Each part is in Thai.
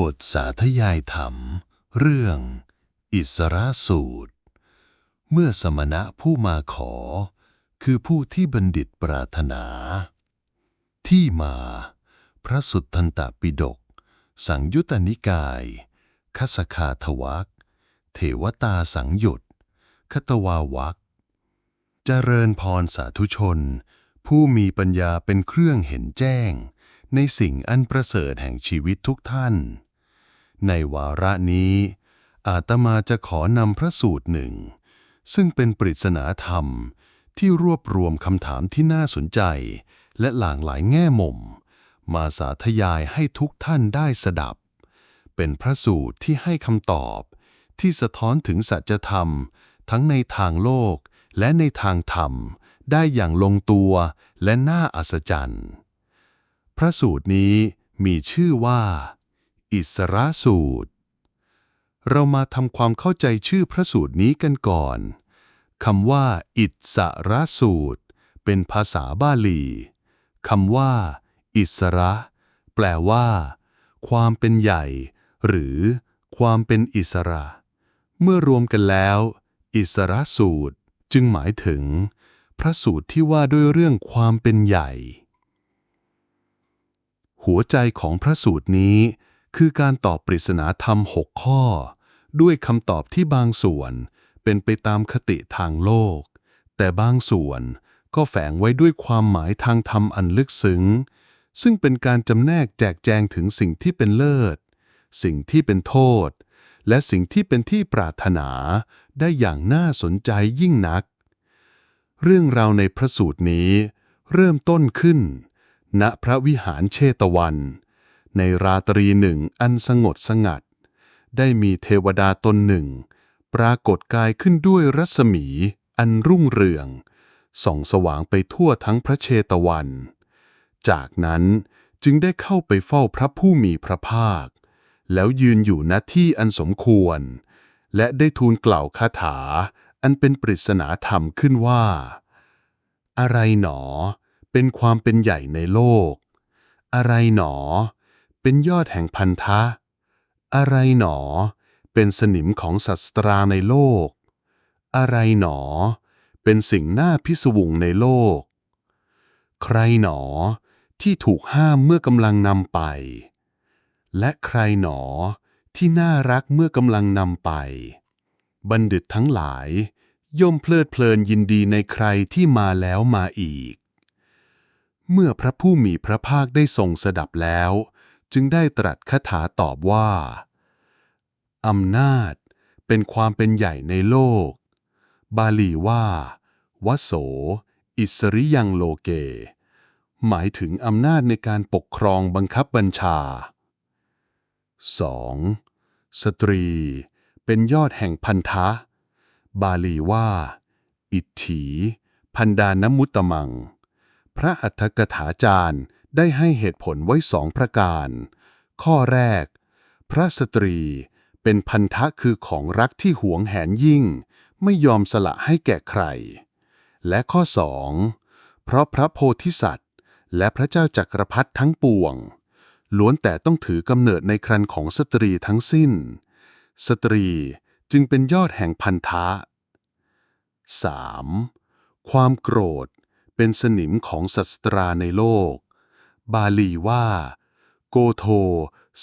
บทสาธยายธรรม เรื่อง อิสระสูตร เมื่อสมณะผู้มาขอ คือผู้ที่บัณฑิตปรารถนา ที่มา พระสุตตันตปิฎกสังยุตตนิกายคสคาทวักเทวตาสังยุตคตวาวักเจริญพรสาธุชน ผู้มีปัญญาเป็นเครื่องเห็นแจ้ง ในสิ่งอันประเสริฐแห่งชีวิตทุกท่าน ในวาระนี้ อาตมาจะขอนำพระสูตรหนึ่ง ซึ่งเป็นปริศนาธรรมที่รวบรวมคำถามที่น่าสนใจ และหลากหลายแง่มุม มาสาธยายให้ทุกท่านได้สดับ เป็นพระสูตรที่ให้คำตอบ ที่สะท้อนถึงสัจธรรม ทั้งในทางโลกและในทางธรรม ได้อย่างลงตัวและน่าอัศจรรย์ ระสูตรนี้มีชื่อว่า อิสระสูตร เรามาทำความเข้าใจชื่อพระสูตรนี้กันก่อนคำว่า อิสระสูตร เป็นภาษาบาลีคำว่า อิสระ แปลว่า ความเป็นใหญ่ หรือ ความเป็นอิสระ เมื่อรวมกันแล้ว อิสระสูตรจึงหมายถึง พระสูตรที่ว่าด้วยเรื่องความเป็นใหญ่ หัวใจของพระสูตรนี้ คือการตอบปริศนาธรรมหกข้อ ด้วยคำตอบที่บางส่วน เป็นไปตามคติทางโลก แต่บางส่วนก็แฝงไว้ด้วยความหมายทางธรรมอันลึกซึ้ง ซึ่งเป็นการจำแนกแจกแจงถึงสิ่งที่เป็นเลิศ สิ่งที่เป็นโทษ และสิ่งที่เป็นที่ปรารถนา ได้อย่างน่าสนใจยิ่งนัก เรื่องราวในพระสูตรนี้ เริ่มต้นขึ้น ณพระวิหารเชตวัน ในราตรีหนึ่งอันสงบสงัด ได้มีเทวดาตนหนึ่ง ปรากฏกายขึ้นด้วยรัศมี อันรุ่งเรือง ส่องสว่างไปทั่วทั้งพระเชตวัน จากนั้นจึงได้เข้าไปเฝ้าพระผู้มีพระภาค แล้วยืนอยู่ณที่อันสมควร และได้ทูลกล่าวคาถา อันเป็นปริศนาธรรมขึ้นว่า อะไรหนอ เป็นความเป็นใหญ่ในโลก อะไรหนอ เป็นยอดแห่งพันธะ อะไรหนอ เป็นสนิมของสัตราในโลก อะไรหนอ เป็นสิ่งน่าพิศวงในโลก ใครหนอที่ถูกห้ามเมื่อกำลังนำไป และใครหนอที่น่ารักเมื่อกำลังนำไป บัณฑิตทั้งหลาย ย่อมเพลิดเพลินยินดีในใครที่มาแล้วมาอีก เมื่อพระผู้มีพระภาคได้ทรงสดับแล้ว จึงได้ตรัสคาถาตอบว่าอำนาจเป็นความเป็นใหญ่ในโลก บาลีว่าวโส อิสริยังโลเก หมายถึงอำนาจในการปกครองบังคับบัญชา 2. สตรีเป็นยอดแห่งพันธะ บาลีว่า อิทถี พันดานมุตตมัง พระอัฏฐกถาจารย์ได้ให้เหตุผลไว้สองประการ ข้อแรก พระสตรีเป็นพันธะคือของรักที่หวงแหนยิ่ง ไม่ยอมสละให้แก่ใคร และข้อสองเพราะพระโพธิสัตว์ และพระเจ้าจักรพรรดิทั้งปวง ล้วนแต่ต้องถือกำเนิดในครันของสตรีทั้งสิ้น สตรีจึงเป็นยอดแห่งพันธะ 3. ความโกรธ เป็นสนิมของสัตราในโลก บาลีว่า โกโท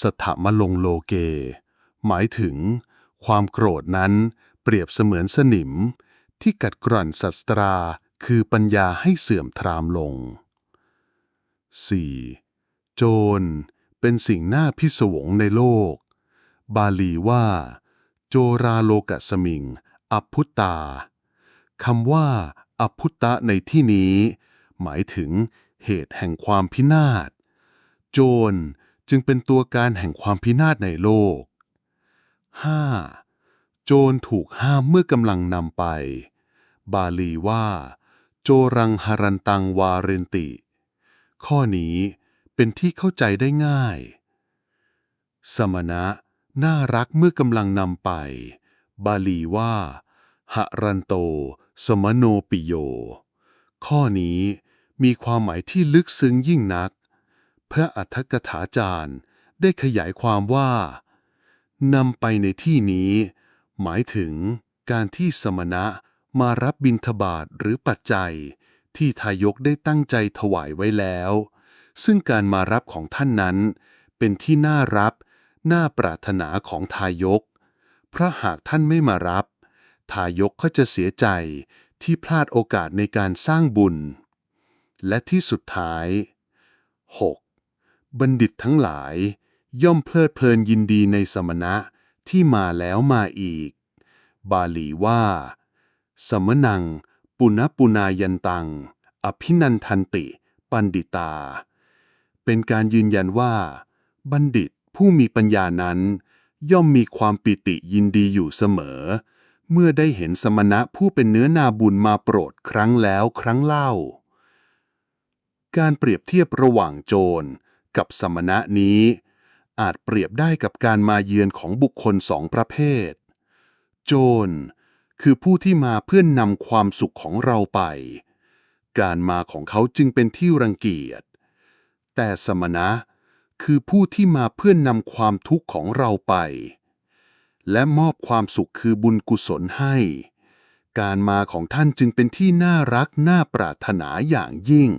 สถมลงโลเก หมายถึง ความโกรธนั้นเปรียบเสมือนสนิม ที่กัดกร่อนสัตราคือปัญญาให้เสื่อมทรามลง 4. โจร เป็นสิ่งน่าพิศวงในโลก บาลีว่า โจราโลกะสมิง อัพพุตตาคำว่า อพุตตะในที่นี้ หมายถึงเหตุแห่งความพินาศ โจรจึงเป็นตัวการแห่งความพินาศในโลก 5. โจรถูกห้ามเมื่อกำลังนำไป บาลีว่า โจรังหรันตังวาเรนติ ข้อนี้เป็นที่เข้าใจได้ง่าย สมณะ น่ารักเมื่อกำลังนำไป บาลีว่าหรันโต สมโนปิโย ข้อนี้มีความหมายที่ลึกซึ้งยิ่งนัก พระอัฏฐกถาจารย์ได้ขยายความว่านำไปในที่นี้ หมายถึงการที่สมณะมารับบิณฑบาตหรือปัจจัย ที่ทายกได้ตั้งใจถวายไว้แล้ว ซึ่งการมารับของท่านนั้น เป็นที่น่ารับ น่าปรารถนาของทายกเพราะหากท่านไม่มารับ ทายกก็จะเสียใจที่พลาดโอกาสในการสร้างบุญ และที่สุดท้าย 6. บัณฑิตทั้งหลาย ย่อมเพลิดเพลินยินดีในสมณะที่มาแล้วมาอีก บาลีว่า สมนัง ปุณปุนายันตัง อภินันทันติ ปันดิตา เป็นการยืนยันว่า บัณฑิตผู้มีปัญญานั้น ย่อมมีความปิติยินดีอยู่เสมอ เมื่อได้เห็นสมณะผู้เป็นเนื้อนาบุญมาโปรดครั้งแล้วครั้งเล่า การเปรียบเทียบระหว่างโจรกับสมณะนี้ อาจเปรียบได้กับการมาเยือนของบุคคลสองประเภท โจรคือผู้ที่มาเพื่อนนำความสุขของเราไป การมาของเขาจึงเป็นที่รังเกียจ แต่สมณะคือผู้ที่มาเพื่อนนำความทุกข์ของเราไป และมอบความสุขคือบุญกุศลให้ การมาของท่านจึงเป็นที่น่ารักน่าปรารถนาอย่างยิ่ง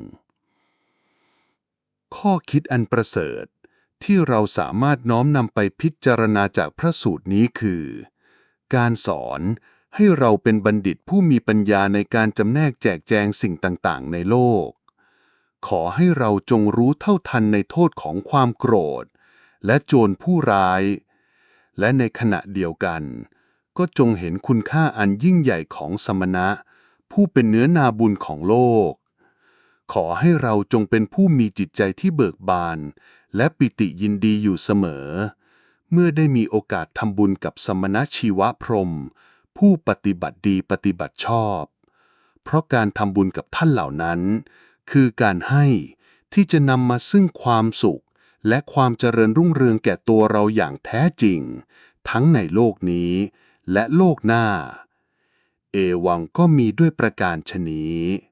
ข้อคิดอันประเสริฐที่เราสามารถน้อมนำไปพิจารณาจากพระสูตรนี้คือ การสอนให้เราเป็นบัณฑิตผู้มีปัญญาในการจำแนกแจกแจงสิ่งต่างๆ ในโลก ขอให้เราจงรู้เท่าทันในโทษของความโกรธ และโจรผู้ร้าย และในขณะเดียวกัน ก็จงเห็นคุณค่าอันยิ่งใหญ่ของสมณะ ผู้เป็นเนื้อนาบุญของโลก ขอให้เราจงเป็นผู้มีจิตใจที่เบิกบาน และปิติยินดีอยู่เสมอ เมื่อได้มีโอกาสทำบุญกับสมณะชีวพรม ผู้ปฏิบัติดีปฏิบัติชอบ เพราะการทำบุญกับท่านเหล่านั้น คือการให้ที่จะนำมาซึ่งความสุข และความเจริญรุ่งเรืองแก่ตัวเราอย่างแท้จริง ทั้งในโลกนี้และโลกหน้า เอวังก็มีด้วยประการชนี้